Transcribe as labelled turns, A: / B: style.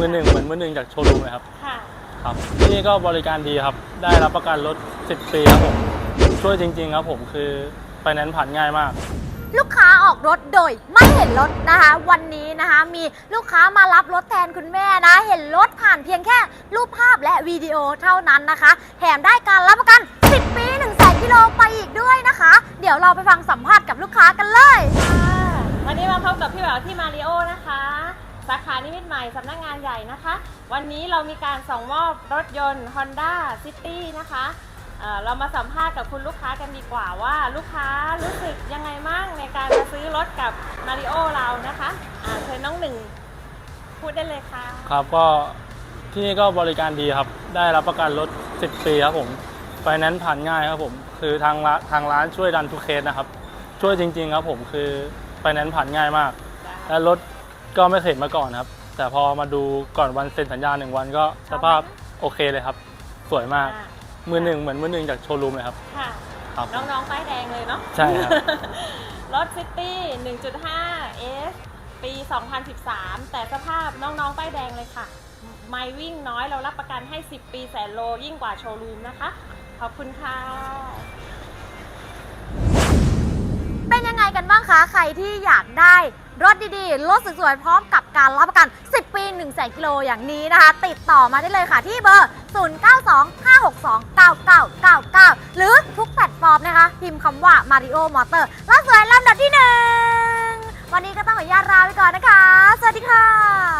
A: มือหนึ่งเหมือนมือหนึ่งจากโชว์รูมเลยครับ
B: ค่ะ
A: ครับที่นี่ก็บริการดีครับ ได้รับประกันรถ 10 ปีครับผม ช่วยจริง ๆ ครับผมคือไฟแนนซ์ผ่านง่ายมาก
C: ลูกค้าออกรถโดยไม่เห็นรถนะคะ วันนี้นะคะมีลูกค้ามารับรถแทนคุณแม่นะ เห็นรถผ่านเพียงแค่รูปภาพและวิดีโอเท่านั้นนะคะ แถมได้การรับประกัน 10 ปี1 0 0 0 0 0กิโลไปอีกด้วยนะคะ เดี๋ยวเราไปฟังสัมภาษณ์กับลูกค้ากันเลย
B: ค่ะ วันนี้มาพบกับพี่แหววที่มาริโอนะคะ สาขานิมิตใหม่สำนักงานใหญ่นะคะ วันนี้เรามีการส่งมอบรถยนต์ Honda City นะคะเอ่อเรามาสัมภาษณ์กับคุณลูกค้ากันดีกว่าว่าลูกค้ารู้สึกยังไงมั่งในการมาซื้อรถกับมาริโอเรานะคะอ่าเชิญน้องหนึ่งพูดได้เลยค่ะ
A: ครับก็ที่นี่ก็บริการดีครับ ได้รับประกันรถ 10 ปีครับผมไฟแนนซ์ผ่านง่ายครับผม คือทางร้านทางร้านช่วยดันทุกเคสนะครับ ช่วยจริง ๆ ครับผมคือไฟแนนซ์ผ่านง่ายมาก และรถ ก็ไม่เคยเห็นมาก่อนครับ แต่พอมาดูก่อนวันเซ็นสัญญาหนึ่งวันก็สภาพโอเคเลยครับ สวยมาก
B: อ่า
A: มือหนึ่งเหมือนมือหนึ่งจากโชว์รูมเลยครับ
B: ค่ะ
A: ครับ
B: น้องๆป้ายแดงเลยเนาะ
A: ใช่ครับ
B: รถซิตี้ 1.5 S ปี 2013 แต่สภาพน้องๆป้ายแดงเลยค่ะ ไม่วิ่งน้อยเรารับประกันให้ 10 ปีแสนโลยิ่งกว่าโชว์รูมนะคะ ขอบคุณค่ะ
C: เป็นยังไงกันบ้างคะ ใครที่อยากได้ รถดีๆ รถสวยๆ พร้อมกับการรับประกัน 10 ปี 1 0 0 0 0กิโลอย่างนี้นะคะ ติดต่อมาได้เลยค่ะที่เบอร์ 0925629999 หรือทุกแพลตฟอร์มนะคะ พิมพ์คำว่า Mario Motor รถสวยลำดับที่ 1 วันนี้ก็ต้องขออนุญาตลาไปก่อนนะคะ สวัสดีค่ะ